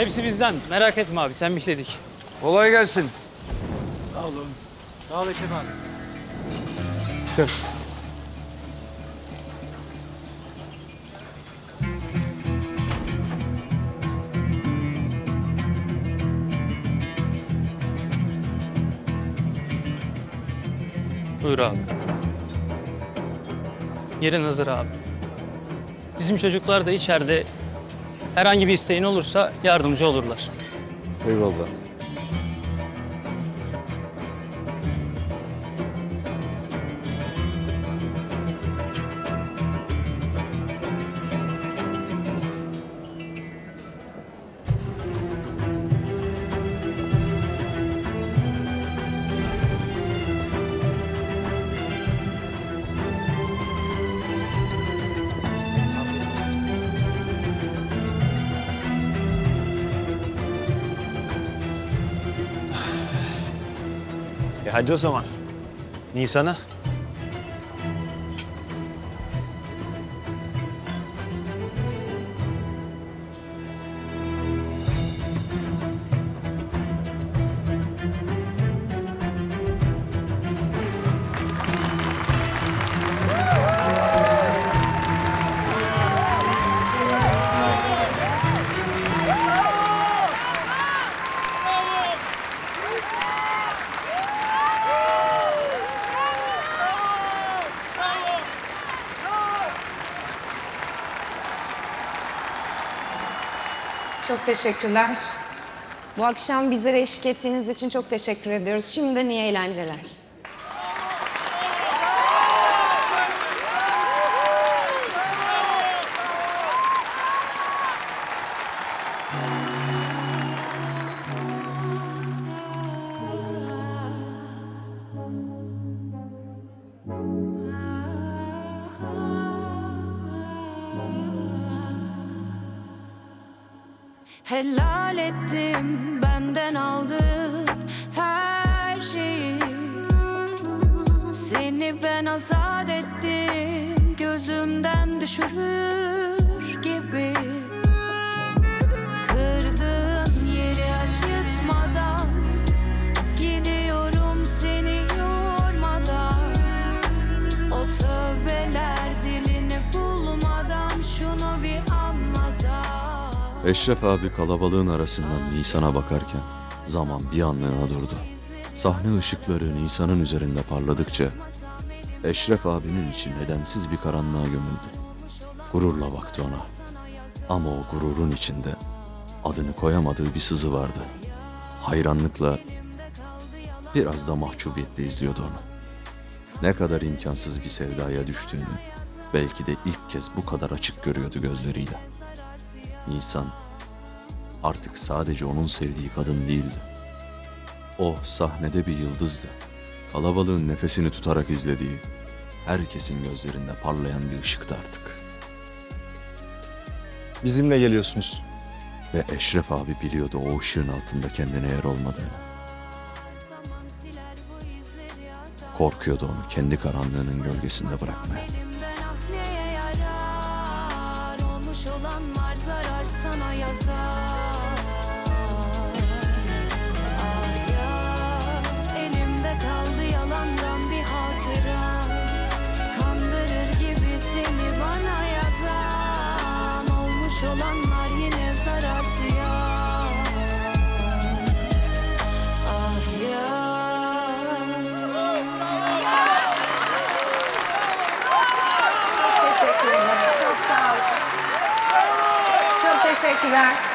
Hepsi bizden. Merak etme abi tembihledik. Kolay gelsin. Sağ olun. Sağ ol Ekrem abi. Buyur abi. Yerin hazır abi. Bizim çocuklar da içeride herhangi bir isteğin olursa yardımcı olurlar. Eyvallah. E hadi o zaman. Nisan'a. Çok teşekkürler. Bu akşam bizlere eşlik ettiğiniz için çok teşekkür ediyoruz. Şimdiden iyi eğlenceler. Helal ettim benden aldığın her şeyi. Seni ben azat ettim gözümden düşürür Eşref abi kalabalığın arasından Nisan'a bakarken zaman bir anlığına durdu. Sahne ışıkları Nisan'ın üzerinde parladıkça Eşref abinin içi nedensiz bir karanlığa gömüldü. Gururla baktı ona. Ama o gururun içinde adını koyamadığı bir sızı vardı. Hayranlıkla biraz da mahcubiyetle izliyordu onu. Ne kadar imkansız bir sevdaya düştüğünü belki de ilk kez bu kadar açık görüyordu gözleriyle. Nisan artık sadece onun sevdiği kadın değildi. O sahnede bir yıldızdı. Kalabalığın nefesini tutarak izlediği, herkesin gözlerinde parlayan bir ışıktı artık. Bizimle geliyorsunuz. Ve Eşref abi biliyordu o ışığın altında kendine yer olmadığını. Korkuyordu onu kendi karanlığının gölgesinde bırakmaya. Elimden Teşekkür ederim. Çok sağ olun. Teşekkürler.